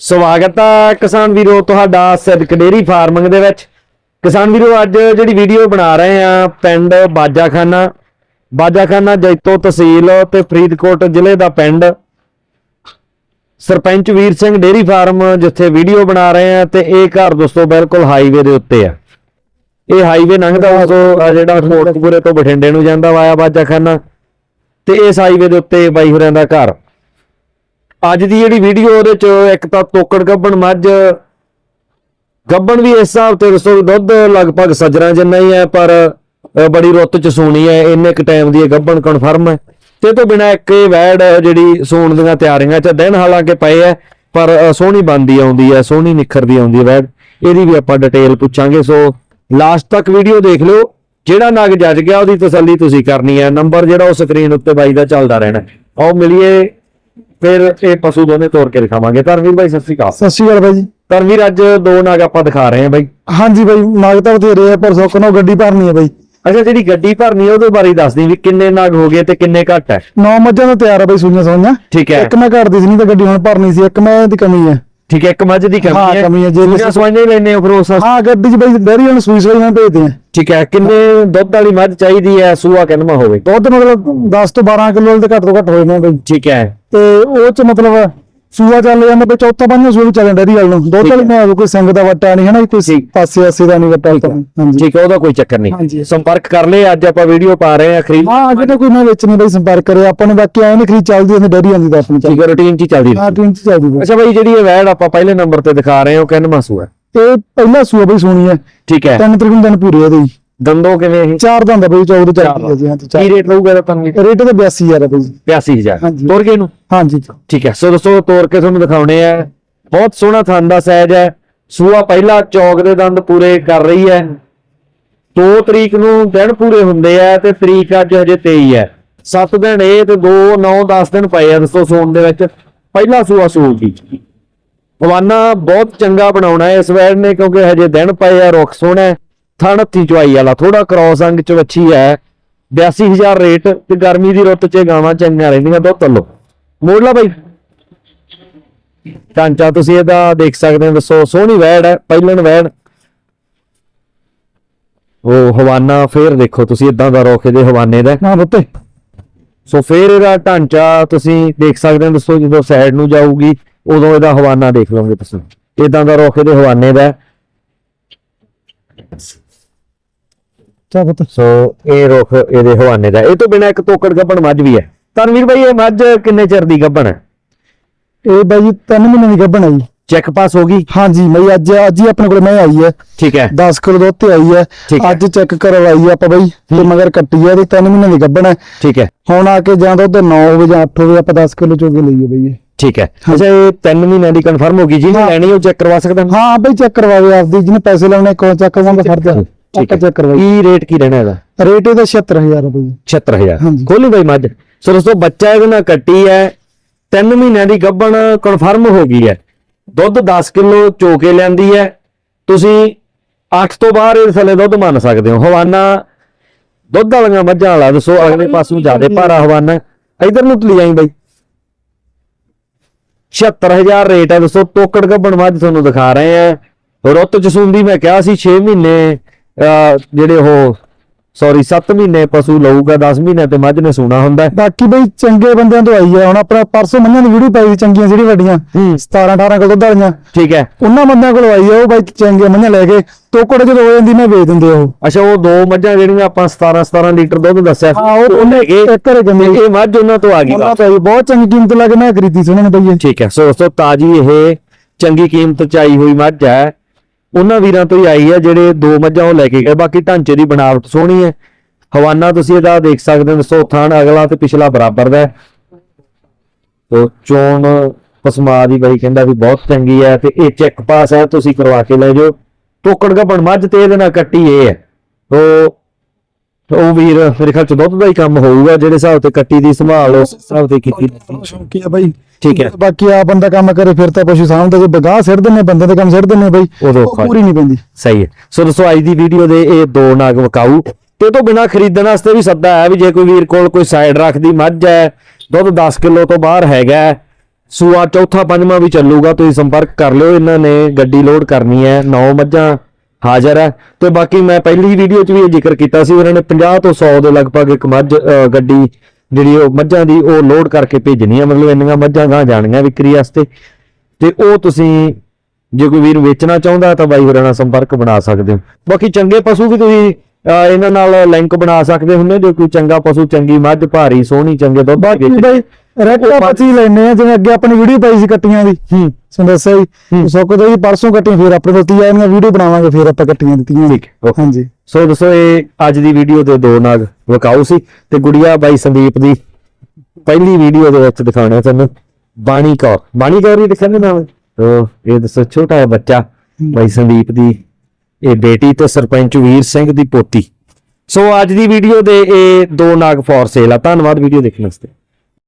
ਸਵਾਗਤ ਹੈ ਕਿਸਾਨ ਵੀਰੋ ਤੁਹਾਡਾ ਸਿੱਧਕ ਡੇਰੀ ਫਾਰਮਿੰਗ ਦੇ ਵਿੱਚ। ਕਿਸਾਨ ਵੀਰੋ ਅੱਜ ਜਿਹੜੀ ਵੀਡੀਓ ਬਣਾ ਰਹੇ ਆ ਪਿੰਡ ਬਾਜਾਖਾਨਾ। ਬਾਜਾਖਾਨਾ ਜੈਤੋ ਤਹਿਸੀਲ ਤੇ ਫਰੀਦਕੋਟ ਜ਼ਿਲ੍ਹੇ ਦਾ ਪਿੰਡ। ਸਰਪੰਚ ਵੀਰ ਸਿੰਘ ਡੇਰੀ ਫਾਰਮ ਜਿੱਥੇ ਵੀਡੀਓ ਬਣਾ ਰਹੇ ਆ ਤੇ ਇਹ ਘਰ ਦੋਸਤੋ ਬਿਲਕੁਲ ਹਾਈਵੇ ਦੇ ਉੱਤੇ ਆ। ਇਹ ਹਾਈਵੇ ਲੰਘਦਾ ਵਾ ਜਿਹੜਾ ਕੋਟਕਪੂਰੇ ਤੋਂ ਬਠਿੰਡੇ ਨੂੰ ਜਾਂਦਾ ਵਾਇਆ ਬਾਜਾਖਾਨਾ। ਤੇ ਇਸ ਹਾਈਵੇ ਦੇ ਉੱਤੇ ਬਾਈ ਹੋਰਾਂ ਦਾ ਘਰ। ਅੱਜ ਦੀ ਜਿਹੜੀ ਵੀਡੀਓ ਉਹਦੇ ਚ ਇੱਕ ਤਾਂ ਤੋਕੜ ਗੱਬਣ ਮੱਝ, ਗੱਬਣ ਵੀ ਇਸ ਹਿਸਾਬ ਤੇ ਰਸੋ ਦੁੱਧ ਲਗਭਗ ਸਜਰਾਂ ਜਿੰਨਾ ਹੀ ਹੈ, ਪਰ ਬੜੀ ਰੁੱਤ ਚ ਸੋਣੀ ਹੈ, ਇੰਨੇ ਕ ਟਾਈਮ ਦੀ ਗੱਬਣ ਕਨਫਰਮ ਹੈ। ਤੇ ਤੋਂ ਬਿਨਾ ਇੱਕ ਇਹ ਵੈੜ ਜਿਹੜੀ ਸੂਣ ਦੀਆਂ ਤਿਆਰੀਆਂ ਚ ਦਿਨ ਹਾਲਾਂਕਿ ਪਏ ਹੈ, ਪਰ ਸੋਹਣੀ ਬੰਦੀ ਆਉਂਦੀ ਹੈ, ਸੋਹਣੀ ਨਿਖਰਦੀ ਆਉਂਦੀ ਹੈ ਵੈੜ। ਇਹਦੀ ਵੀ ਆਪਾਂ ਡਿਟੇਲ ਪੁੱਛਾਂਗੇ, ਸੋ ਲਾਸਟ ਤੱਕ ਵੀਡੀਓ ਦੇਖ ਲਿਓ। ਜਿਹੜਾ ਨਗ ਜੱਜ ਗਿਆ, ਉਹਦੀ ਤਸੱਲੀ ਤੁਸੀਂ ਕਰਨੀ ਹੈ। ਨੰਬਰ ਜਿਹੜਾ ਉਹ ਸਕਰੀਨ ਉੱਤੇ ਬਾਈ ਦਾ ਚੱਲਦਾ ਰਹਿਣਾ ਆਓ ਮਿਲੀਏ ਫਿਰ ਇਹ ਪਸ਼ੂ ਦੋਨੇ ਤੋੜ ਕੇ ਦਿਖਾਵਾਂਗੇ। ਧਰਮਵੀਰ ਬਾਈ ਸਤਿ ਸ਼੍ਰੀ ਅਕਾਲ। ਸਤਿ ਸ਼੍ਰੀ ਅਕਾਲ ਬਾਈ ਜੀ। ਧਰਮਵੀਰ ਅੱਜ ਦੋ ਨਗ ਆਪਾਂ ਦਿਖਾ ਰਹੇ ਹਾਂ ਬਾਈ। ਹਾਂਜੀ ਬਾਈ ਨਾਗ ਤਾਂ ਬਥੇਰੇ ਆ ਪਰ ਸੁੱਕਨੋਂ ਗੱਡੀ ਭਰਨੀ ਹੈ ਬਾਈ। ਅੱਛਾ ਜਿਹੜੀ ਗੱਡੀ ਭਰਨੀ ਹੈ ਉਹਦੇ ਬਾਰੇ ਹੀ ਦੱਸ ਦੀ ਵੀ ਕਿੰਨੇ ਨਗ ਹੋ ਗਏ ਤੇ ਕਿੰਨੇ ਘੱਟ ਹੈ। ਨੌ ਮੱਝਾਂ ਤਾਂ ਤਿਆਰ ਆ ਬਾਈ ਸੂਈਆਂ ਸੋਈਆਂ। ਠੀਕ ਹੈ। ਇੱਕ ਮੈਂ ਘੜਦੀ ਸੀ ਨਹੀਂ ਤਾਂ ਗੱਡੀ ਹੁਣ ਭਰਨੀ ਸੀ ਇੱਕ ਮੈਂ ਦੀ ਕਮੀ ਹੈ। ਠੀਕ ਹੈ ਇੱਕ ਮੱਝ ਦੀ ਹਾਂ, ਕਮੀ ਹੈ ਕਮੀ ਹੈ, ਜੇ ਦੂਜਾ ਸਵਾਈਆਂ ਹੀ ਲੈਣੇ ਹੋ ਫਿਰ ਉਸ। ਹਾਂ ਗੱਡੀ 'ਚ ਬਾਈ ਡੈਰੀ ਹੁਣ ਸੂਈ ਸੂਈ ਮੈਂ ਭੇਜਦੇ ਆ। ਠੀਕ ਹੈ ਕਿੰਨੇ ਦੁੱਧ ਵਾਲੀ ਮੱਝ ਚਾਹੀਦੀ ਹੈ ਸੂਆ ਕਿੰਨਾ ਹੋਵੇ? ਦੁੱਧ ਮਤਲਬ 10 ਤੋਂ 12 ਕਿਲੋ ਦੇ ਘੱਟ ਤੋਂ ਘੱਟ ਹੋਏ ਨੇ ਬਾਈ। ਠੀਕ ਹੈ। ਤੇ ਉਹ 'ਚ ਮਤਲਬ ਸੂਆ ਚੱਲ ਜਾਂਦਾ ਬਈ ਚੌਥਾ ਪੰਜਵਾਂ ਸੂਆ ਵੀ ਚੱਲ ਜਾਂਦਾ ਡੈਰੀ ਵਾਲ ਨੂੰ। ਦੁੱਧ ਵਾਲੀ ਮੈਂ ਕੋਈ ਸਿੰਗ ਦਾ ਵੱਟਾ ਨਹੀਂ ਹੈ ਨਾ ਕੋਈ। ਪਾਸੇ ਆਸੇ ਦਾ ਨਹੀਂ ਵੱਟਾ ਤਾਂ ਹਾਂਜੀ। ਠੀਕ ਹੈ ਉਹਦਾ ਕੋਈ ਚੱਕਰ ਨਹੀਂ। ਸੰਪਰਕ ਕਰ ਲੈ ਅੱਜ ਆਪਾਂ ਵੀਡੀਓ ਪਾ ਰਹੇ ਹਾਂ ਖਰੀਦ ਹਾਂ ਜਿਹੜੇ ਕੋਈ ਮੈਂ ਵਿੱਚ ਨਹੀਂ ਬਾਈ ਸੰਪਰਕ ਕਰੇ ਆਪਾਂ ਨੂੰ ਬਾਕੀ ਐ ਨਹੀਂ ਖਰੀਦ ਚੱਲਦੀ ਹੁੰਦੀ ਡੈਰੀ ਆਂਦੀ ਤਾਂ ਆਪਣੀ ਚੱਲ ਠੀਕ ਹੈ ਰੂਟੀਨ ਚ ਚੱਲਦੀ ਹਾਂ ਟੀਮ 'ਚ ਚੱਲਦੀ ਅੱਛਾ ਬਾਈ ਜਿਹੜੀ ਇਹ ਵੈੜ ਆਪਾਂ ਪਹਿਲੇ ਨੰਬਰ ਤੇ ਦਿਖਾ ਰਹੇ ਹਾਂ ਉਹ ਕਿੰਨਾ ਸੂਆ? ਇਹ ਪਹਿਲਾ ਸੂਆ ਬਈ ਸੋਣੀ ਹੈ। ਠੀਕ ਹੈ। ਤਿੰਨ ਤਰੀਕ ਨੂੰ ਦਿਨ ਪੂਰੇ ਇਹਦੇ ਜੀ ਦੰਦੋ ਕਿਵੇਂ ਇਹ? ਚਾਰ ਦੰਦ ਆ ਬਈ 14 ਚੱਲਦੀ ਹੈ ਜੀ ਹਾਂ ਤੇ ਕੀ ਰੇਟ ਲਊਗਾ ਇਹਦਾ ਤੁਹਾਨੂੰ ਰੇਟ ਤੇ 82000 ਹੈ ਬਈ। 85000 ਹਾਂਜੀ। ਤੋਰ ਕੇ ਇਹਨੂੰ? ਹਾਂਜੀ। ਠੀਕ ਹੈ ਸੋ ਦੋਸਤੋ ਤੋੜ ਕੇ ਤੁਹਾਨੂੰ ਦਿਖਾਉਣੇ ਆ। ਬਹੁਤ ਸੋਹਣਾ ਥਣ ਦਾ ਸਾਈਜ਼ ਹੈ। ਸੂਆ ਪਹਿਲਾ ਚੌਕ ਦੇ ਦੰਦ ਪੂਰੇ ਕਰ ਰਹੀ ਹੈ। 2 ਤਰੀਕ ਨੂੰ ਦਿਨ ਪੂਰੇ ਹੁੰਦੇ ਆ ਤੇ ਤਰੀਕ ਅੱਜ ਹਜੇ 23 ਹੈ। 7 ਦਿਨ ਇਹ ਤੇ 2 9 10 ਦਿਨ ਪਏ ਆ ਦੋਸਤੋ ਸੋਣ ਦੇ ਵਿੱਚ। ਪਹਿਲਾ ਸੂਆ ਸੂਗੀ ਹਵਾਨਾ ਬਹੁਤ ਚੰਗਾ ਬਣਾਉਣਾ ਹੈ ਇਸ ਵੈਰ ਨੇ ਕਿਉਂਕਿ ਹਜੇ ਦਿਨ ਪਏ ਆ ਰੁੱਖ ਸੋਹਣਾ ਹੈ। ਥਣ ਹੱਥੀ ਚਵਾਈ ਵਾਲਾ ਥੋੜਾ ਕ੍ਰੋਸ ਅੰਗ ਚ ਵੱਛੀ ਹੈ। 82000 ਰੇਟ ਤੇ ਗਰਮੀ ਦੀ ਰੁੱਤ 'ਚ ਗਾਵਾਂ ਚੰਗੀਆਂ ਰਹਿੰਦੀਆਂ ਦੁੱਧ ਤੱਲੋ ਮੋੜ ਲਾ ਬਾਈ। ਢਾਂਚਾ ਤੁਸੀਂ ਇਹਦਾ ਦੇਖ ਸਕਦੇ ਹੋ ਦੱਸੋ ਸੋਹਣੀ ਵੈੜ ਹੈ ਪਹਿਲਣ ਵੈੜ। ਉਹ ਹਵਾਨਾ ਫੇਰ ਦੇਖੋ ਤੁਸੀਂ ਇਦਾਂ ਦਾ ਰੋਖ ਇਹਦੇ ਹਵਾਨੇ ਦਾ। ਨਾ ਬੱਤੇ ਸੋ ਫੇਰ ਇਹਦਾ ਢਾਂਚਾ ਤੁਸੀਂ ਦੇਖ ਸਕਦੇ ਹੋ ਦੱਸੋ ਜਦੋਂ ਸਾਈਡ ਨੂੰ ਜਾਊਗੀ ਉਦੋਂ ਇਹਦਾ ਹਵਾਨਾ ਦੇਖ ਲਓਗੇ ਤੁਸੀਂ। ਇਦਾਂ ਦਾ ਰੋਖ ਇਹਦੇ ਹਵਾਨੇ ਦਾ ਹੈ। ਬੱਤੇ ਸੋ ਇਹ ਰੁੱਖ ਇਹਦੇ ਹਵਾਨੇ ਦਾ। ਇਹ ਤੋਂ ਬਿਨਾ ਇੱਕ ਤੋਕੜ ਗੱਬਣ ਮੱਝ ਵੀ ਹੈ। ਤਨਵੀਰ ਭਾਈ ਇਹ ਮੱਝ ਕਿੰਨੇ ਚਿਰ ਦੀ ਗੱਬਣ ਹੈ ਇਹ ਬਾਈ ਜੀ ਮਹੀਨੇ ਦੀ ਗੱਭਣ ਆਈ ਚੈੱਕ ਪਾਸ ਹੋ ਗਈ? ਹਾਂਜੀ ਬਈ ਅੱਜ ਅੱਜ ਹੀ ਆਪਣੇ ਕੋਲ ਮੈਂ ਆਈ ਹੈ। ਠੀਕ ਹੈ। 10 ਕਿਲੋ ਦੁੱਧ ਤੇ ਆਈ ਹੈ। ਹੈ। ਅੱਜ ਚੈੱਕ ਕਰਵਾਈ ਹੈ ਆਪਾਂ ਬਈ। ਤੇ ਮਗਰ ਕੱਟੀ ਹੈ ਤੇ ਤਿੰਨ ਮਹੀਨੇ ਦੀ ਗੱਭਣ ਹੈ। ਠੀਕ ਹੈ। ਹੁਣ ਆ ਕੇ ਜਾਂ ਦੁੱਧ 9 ਵਜੇ ਜਾਂ 8 ਵਜੇ ਆਪਾਂ 10 ਕਿਲੋ ਚੋਗੇ ਲਈਏ ਬਈ। ਠੀਕ ਹੈ। ਅੱਛਾ ਇਹ 3 ਮਹੀਨਿਆਂ ਦੀ ਕਨਫਰਮ ਹੋ ਗਈ। ਜੀ ਹਾਂ। ਲੈਣੀ ਉਹ ਚੈੱਕ ਕਰਵਾ ਸਕਦਾ। ਹਾਂ ਹਾਂ ਬਈ ਚੈੱਕ ਕਰਵਾਵੇ ਆਪਦੀ। ਜਿਹਨੇ ਪੈਸੇ ਲਾਉਣੇ ਕੋਲ ਚੈੱਕ ਫਰਜ਼ ਹੈ ਠੀਕ ਆਪਾਂ ਹੈ। ਚੈੱਕ ਕਰਵਾਈ। ਕੀ ਰੇਟ ਕੀ ਰਹਿਣਾ ਇਹਦਾ? ਰੇਟ ਇਹਦਾ 76000 ਰੁਪਏ। ਜੀ 76000 ਹਾਂਜੀ। ਖੋਲੀ ਬਾਈ ਮੱਝ। ਸੋ ਦੋਸਤੋ ਬੱਚਾ ਇਹਦੇ ਨਾਲ ਕੱਟੀ ਹੈ। 3 ਮਹੀਨਿਆਂ ਦੀ ਗੱਭਣ ਕਨਫਰਮ ਹੋ ਗਈ ਹੈ। ਦੁੱਧ 10 ਕਿਲੋ ਚੋ ਕੇ ਲੈਂਦੀ ਹੈ। ਤੁਸੀਂ 8 ਤੋਂ ਬਾਹਰ ਇਹ ਥੱਲੇ ਦੁੱਧ ਮੰਨ ਸਕਦੇ ਹੋ। ਹਵਾਨਾ ਦੁੱਧ ਵਾਲੀਆਂ ਮੱਝਾਂ ਵਾਲਾ ਦੱਸੋ ਅਗਲੇ ਪਾਸੋਂ ਜ਼ਿਆਦਾ ਭਾਰਾ ਹਵਾਨਾ। ਇਧਰ ਨੂੰ ਤੁਲੀ ਜਾਈ ਬਾਈ। 76000 ਰੇਟ ਹੈ। ਦੱਸੋ ਟੋਕੜ ਗੱਭਣ ਮੱਝ ਤੁਹਾਨੂੰ ਦਿਖਾ ਰਹੇ ਆ ਰੁੱਤ ਜਸੂੰਦੀ ਮੈਂ ਕਿਹਾ ਸੀ 6 ਮਹੀਨੇ। ਜਿਹੜੇ ਉਹ ਸੌਰੀ 7 ਮਹੀਨੇ ਪਸ਼ੂ ਲਊਗਾ 10 ਮਹੀਨੇ ਤੇ ਮੱਝ ਨੇ ਸੂਣਾ ਹੁੰਦਾ। ਬਾਕੀ ਬਈ ਚੰਗੇ ਬੰਦਿਆਂ ਤੋਂ ਆਈ ਹੈ। ਹੁਣ ਆਪਣਾ ਪਰਸੋਂ ਮੰਨਾਂ ਦੀ ਵੀਡੀਓ ਪਾਈ ਸੀ ਚੰਗੀਆਂ ਜਿਹੜੀ ਵੱਡੀਆਂ। ਹੂੰ। 17 18 ਕਿਲੋ ਦੁੱਧ ਵਾਲੀਆਂ। ਠੀਕ ਹੈ। ਉਹਨਾਂ ਬੰਦਿਆਂ ਕੋਲ ਆਈ ਹੈ ਉਹ ਬਾਈ ਚੰਗੇ ਮੰਨਾਂ ਲੈ ਕੇ। ਤੋਕੜ ਜਦੋਂ ਹੋ ਜਾਂਦੀ ਮੈਂ ਵੇਚ ਦਿੰਦੇ ਉਹ। ਅੱਛਾ ਉਹ ਦੋ ਮੱਝਾਂ ਜਿਹੜੀਆਂ ਆਪਾਂ 17 17 ਲੀਟਰ ਦੁੱਧ ਦੱਸਿਆ। ਹਾਂ ਉਹ ਉਹਨੇ ਇੱਕ ਘਰੇ ਜੰਮੇ। ਇਹ ਮੱਝ ਉਹਨਾਂ ਤੋਂ ਆ ਗਈ ਉਹਨਾਂ ਤੋਂ ਬਹੁਤ ਚੰਗੀ ਕੀਮਤ ਲਾ ਕੇ ਮੈਂ ਖਰੀਦੀ ਸੀ ਉਹਨਾਂ ਨੇ ਬਈ ਇਹ। ਠੀਕ ਹੈ ਸੋ ਦੋਸਤੋ ਤਾਜੀ ਇਹ ਚੰਗੀ ਕੀਮਤ ਚ ਆਈ ਹੋਈ ਮੱਝ ਹੈ। ਉਹਨਾਂ ਵੀਰਾਂ ਤੋਂ ਹੀ ਆਈ ਹੈ, ਜਿਹੜੇ ਦੋ ਮੱਝਾਂ ਉਹ ਲੈ ਕੇ ਗਏ। ਬਾਕੀ ਢਾਂਚੇ ਦੀ ਬਣਾਵਟ ਸੋਹਣੀ ਹੈ। ਹਵਾਨਾ ਤੁਸੀਂ ਇਹਦਾ ਦੇਖ ਸਕਦੇ ਹੋ, ਦੱਸੋ ਥਾਣ ਅਗਲਾ ਤੇ ਪਿਛਲਾ ਬਰਾਬਰ ਦਾ ਤੋ ਚੋਣ ਪਸਮਾ ਦੀ ਬਾਈ ਕਹਿੰਦਾ ਵੀ ਬਹੁਤ ਚੰਗੀ ਹੈ ਤੇ ਇਹ ਚੈੱਕ ਪਾਸ ਹੈ, ਤੁਸੀਂ ਕਰਵਾ ਕੇ ਲੈ ਜਾਓ। ਟੋਕੜ ਗੱਬਣ ਮੱਝ ਤੇ ਇਹਦੇ ਨਾਲ ਕੱਟੀ ਇਹ ਹੈ। ਤੋ ਉਹ ਵੀਰ ਮੇਰੇ ਖਿਆਲ ਚ ਦੁੱਧ ਦਾ ਹੀ ਕੰਮ ਹੋਊਗਾ, ਜਿਹੜੇ ਹਿਸਾਬ ਤੇ ਕੱਟੀ ਦੀ ਸੰਭਾਲ ਉਸ ਹਿਸਾਬ ਤੇ ਕੀਤੀ। ਸ਼ੌਂਕੀ ਆ ਬਾਈ। ਠੀਕ ਹੈ। ਬਾਕੀ ਆ ਬੰਦਾ ਕੰਮ ਕਰੇ ਫਿਰ ਤਾਂ ਪਸ਼ੂ ਸਾਹਮਣੇ ਜੇ ਬਗਾਹ ਸਿੱਟ ਦਿੰਨੇ ਬੰਦੇ ਦੇ ਕੰਮ ਸਿੱਟ ਦਿੰਨੇ ਬਈ ਉਦੋਂ ਉਹ ਪੂਰੀ ਨਹੀਂ ਪੈਂਦੀ। ਸਹੀ ਹੈ। ਸੋ ਦੋਸਤੋ ਅੱਜ ਦੀ ਵੀਡੀਓ ਦੇ ਇਹ ਦੋ ਨਾਗ ਵਕਾਊ ਤੇ ਇਹ ਤੋਂ ਬਿਨਾ ਖਰੀਦਣ ਵਾਸਤੇ ਵੀ ਸੱਦਾ ਹੈ ਵੀ ਜੇ ਕੋਈ ਵੀਰ ਕੋਲ ਕੋਈ ਸਾਈਡ ਰੱਖਦੀ ਮੱਝ ਹੈ ਦੁੱਧ 10 ਕਿਲੋ ਤੋਂ ਬਾਹਰ ਹੈਗਾ ਹੈ, ਸੂਆ ਚੌਥਾ ਪੰਜਵਾਂ ਵੀ ਚੱਲੂਗਾ ਤੁਸੀਂ ਸੰਪਰਕ ਕਰ ਲਿਓ ਇਹਨਾਂ ਨੇ ਗੱਡੀ ਲੋਡ ਕਰਨੀ ਹੈ ਨੌ ਮੱਝਾਂ ਹਾਜ਼ਰ ਹੈ। ਤੇ ਬਾਕੀ ਮੈਂ ਪਹਿਲੀ ਵੀਡੀਓ 'ਚ ਵੀ ਇਹ ਜ਼ਿਕਰ ਕੀਤਾ ਸੀ ਉਹਨਾਂ ਨੇ 50 ਤੋਂ 100 ਦੇ ਲਗਭਗ ਇੱਕ ਮੱਝ ਗੱਡੀ ਜਿਹੜੀ ਉਹ ਮੱਝਾਂ ਦੀ ਉਹ ਲੋਡ ਕਰਕੇ ਭੇਜਣੀ ਹੈ ਮਤਲਬ ਇੰਨੀਆਂ ਮੱਝਾਂ ਗਾਂ ਜਾਣੀਆਂ ਵਿਕਰੀ ਵਾਸਤੇ। ਤੇ ਉਹ ਤੁਸੀਂ ਜੇ ਕੋਈ ਵੀਰ ਵੇਚਣਾ ਚਾਹੁੰਦਾ ਤਾਂ ਬਾਈ ਹੋਰਾਂ ਨਾਲ ਸੰਪਰਕ ਬਣਾ ਸਕਦੇ ਹੋ। ਬਾਕੀ ਚੰਗੇ ਪਸ਼ੂ ਵੀ ਤੁਸੀਂ ਇਹਨਾਂ ਨਾਲ ਲਿੰਕ ਬਣਾ ਸਕਦੇ ਹੁੰਦੇ ਜੇ ਕੋਈ ਚੰਗਾ ਪਸ਼ੂ ਚੰਗੀ ਮੱਝ ਭਾਰੀ ਸੋਹਣੀ ਚੰਗੇ ਦੁੱਧ ਵੇਚ- ਬਈ ਪੱਚੀ ਲੈਣੇ ਆ ਜਿਵੇਂ ਅੱਗੇ ਆਪਣੀ ਵੀਡੀਓ ਪਾਈ ਸੀ ਕੱਟੀਆਂ ਦੀ। ਹੂੰ। ਹੂੰ। ਜੀ ਸੁੱਕਦਾ ਜੀ ਪਰਸੋਂ ਕੱਟੀਆਂ ਫਿਰ ਆਪਣੇ ਕੋਲ ਤੀ ਆਉਣਗੀਆਂ ਵੀਡੀਓ ਬਣਾਵਾਂਗੇ ਫਿਰ ਆਪਾਂ ਕੱਟੀਆਂ ਦਿੱਤੀਆਂ। ਠੀਕ। ਹਾਂਜੀ। ਸੋ ਦੋਸਤੋ ਇਹ ਅੱਜ ਦੀ ਵੀਡੀਓ ਦੇ ਦੋ ਨਾਗ ਵਿਕਾਊ ਸੀ ਤੇ ਗੁੜੀਆ ਬਾਈ ਸੰਦੀਪ ਦੀ ਪਹਿਲੀ ਵੀਡੀਓ ਦੇ ਵਿੱਚ ਦਿਖਾਉਣਾ ਤੁਹਾਨੂੰ। ਬਾਣੀ ਕੌਰ। ਬਾਣੀ ਕੌਰ ਹੀ ਦਿਖਾਉਂਦੇ ਨਾਮ ਤੋ ਇਹ ਦੱਸੋ ਛੋਟਾ ਜਿਹਾ ਬੱਚਾ ਬਾਈ ਸੰਦੀਪ ਦੀ ਇਹ ਬੇਟੀ ਤੇ ਸਰਪੰਚ ਵੀਰ ਸਿੰਘ ਦੀ ਪੋਤੀ। ਸੋ ਅੱਜ ਦੀ ਵੀਡੀਓ ਦੇ ਇਹ ਦੋ ਨਾਗ ਫੋਰ ਸੇਲ ਆ। ਧੰਨਵਾਦ ਵੀਡੀਓ ਦੇਖਣ ਵਾਸਤੇ।